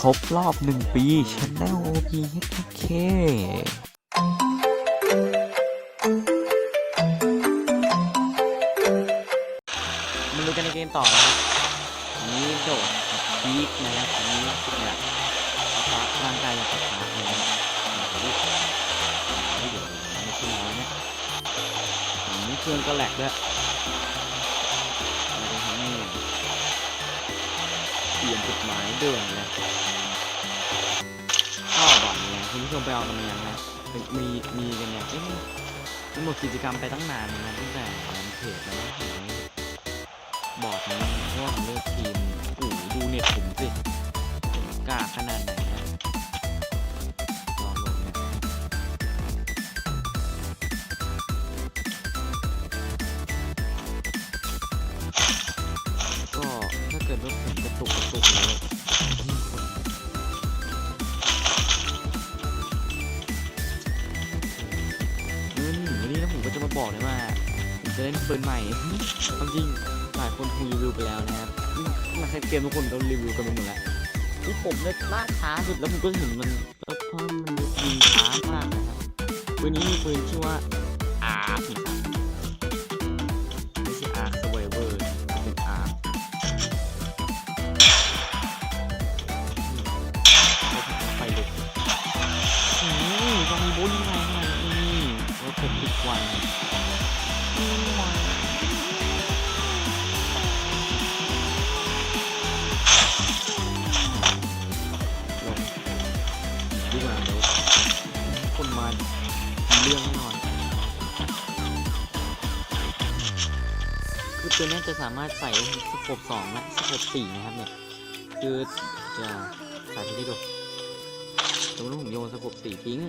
ครบรอบหนึ่งปี Channel OPHK มาดูกันในเกมต่อนะครับนี้โดดพีคนะครับอันนี้อยากเอาตาร่างกายอยากจะขาดเลยนะเดี๋ยวดูไม่เดี๋ยวไม่ขึ้นแล้วเนี่ยอันนี้เครื่องก็แหลกด้วย เปลี่ยนจดหมายด่วนเลยข้อบ่อนเนี่ยคุณผู้ชมไปเอากันมายังนะมีมีกันเนี่ยเอ๊ะมันหมดกิจกรรมไปตั้งนานนะตั้งแต่วันเพจแล้วนะบอร์ดนี้เพราะว่าผมเลือกทีมโอ้ดูเน็ตผมสิผมกล้าขนาดไหนนะลองลงเนี่ยก็ถ้าเกิดว่าผม ก็บอกเลยว่าผมจะเล่นปืนใหม่ความจริงหลายคนคงรีวิวไปแล้วนะครับมาแค่เกมทุกคนก็รีวิวกันไปหมดแล้วที่ผมเนี่ยล่าช้าสุดแล้วผมก็เห็นมันเพราะมันยิงช้ามากนะครับปืนนี้มีปืนชื่อว่าอาร์คนะครับไม่ใช่อาร์คสไวเวอร์เป็นอาร์คไปเลยอืมต้องบลิ่งไงไงนี่แล้วผมติดควัน เรื่องแน่นอน คือตัวนี้จะสามารถใส่สโคปสองและสโคปสี่นะครับเนี่ย คือจะสาธิตให้ดูสมมติผมโยนสโคปสี่ทิ้ง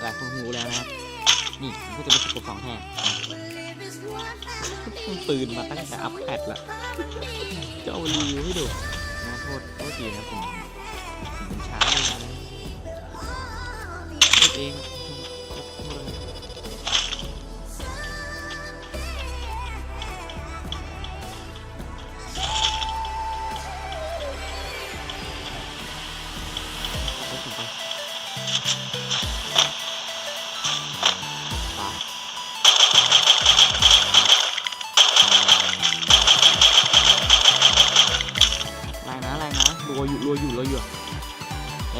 หลายคนคงรู้แล้วนะครับ นี่มันก็จะเป็นสโคปสองแทนต้องปืนมาตั้งแต่อัพแพดละจะเอารีวิวให้ดูนะโทษโทษทีนะผมผมช้าเลยนะพูดเอง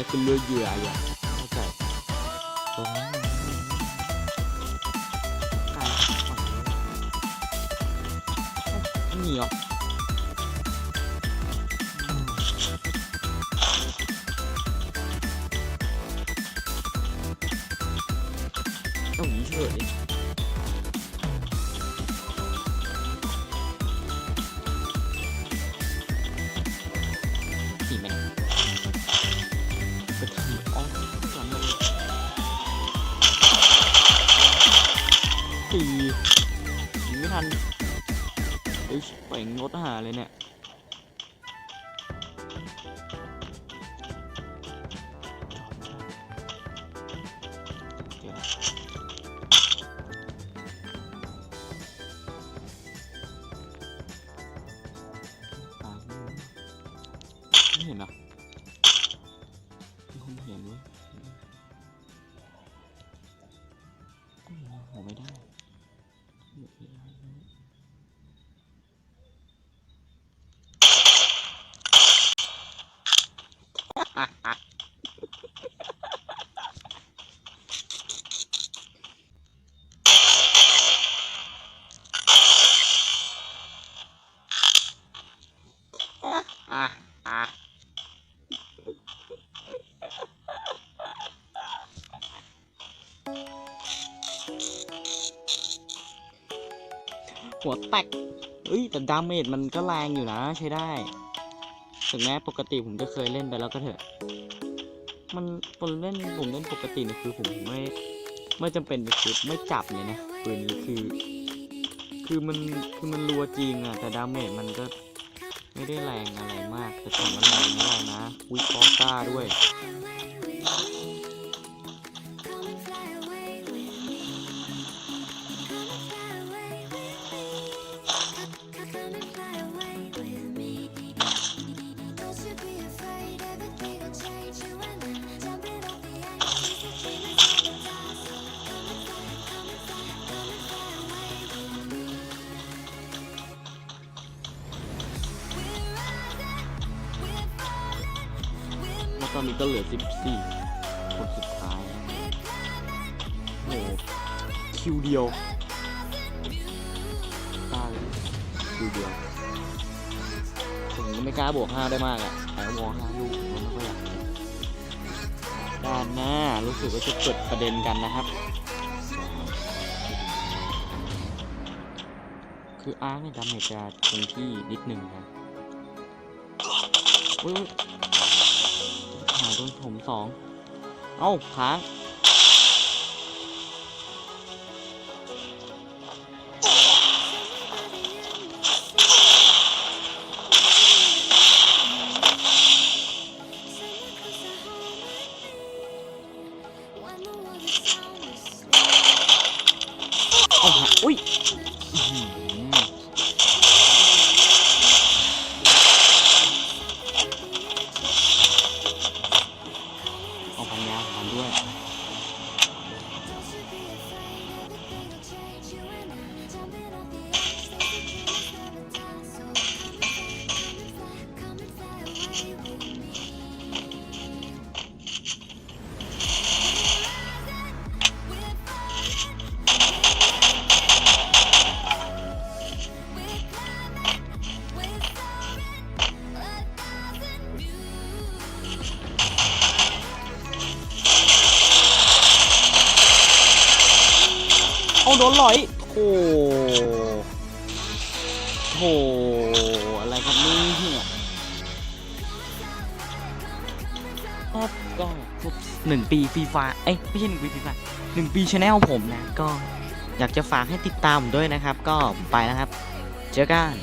แล้วคือเลือเหยื่ออยู่เข้าใจตรงนั้นไกลฝั่งนี้ไม่มีหรอ ทันเอ้ยไปงดหาเลยเนี่ย หัวแตกเอ้ยแต่ดาเมจมันก็แรงอยู่นะใช้ได้ ถึงแม้ปกติผมจะเคยเล่นไปแล้วก็เถอะ มันผมเล่นผมเล่นปกติเนี่ยคือผมไม่ไม่จำเป็นคือไม่จับเลยนะปืนนี้คือ คือมันคือมันรัวจริงอะแต่ดาเมจมันก็ไม่ได้แรงอะไรมากแต่ถามว่าแรงไม่แรงนะวิคอก้าด้วย ตอนนี้ก็เหลือ 14 คนสุดท้าย โอ้โหคิวเดียว ดียวผมไม่กล้าบวกห้าได้มากอะแต่ก็มองห้าลูกผมไม่ค่อยอยากด้านหน้ารู้สึกว่าจะเกิดประเด็นกันนะครับ คืออาร์คเนี่ยดาเมจจะคงที่นิดหนึ่งครับอุ้ยหาโดนผมสอง เอ้าค้าง โอาหาอุ้ยออหือเอาพันยาพันด้วย โดนลอย โอ้โห อะไรครับนี่ครับก็ครบหนึ่งปีฟรีฟาเอ้ยไม่ใช่หนึ่งปีฟรีฟาหนึ่งปีชาแนลผมนะ ก็อยากจะฝากให้ติดตามผมด้วยนะครับ ก็ผมไปแล้วครับ เจอกัน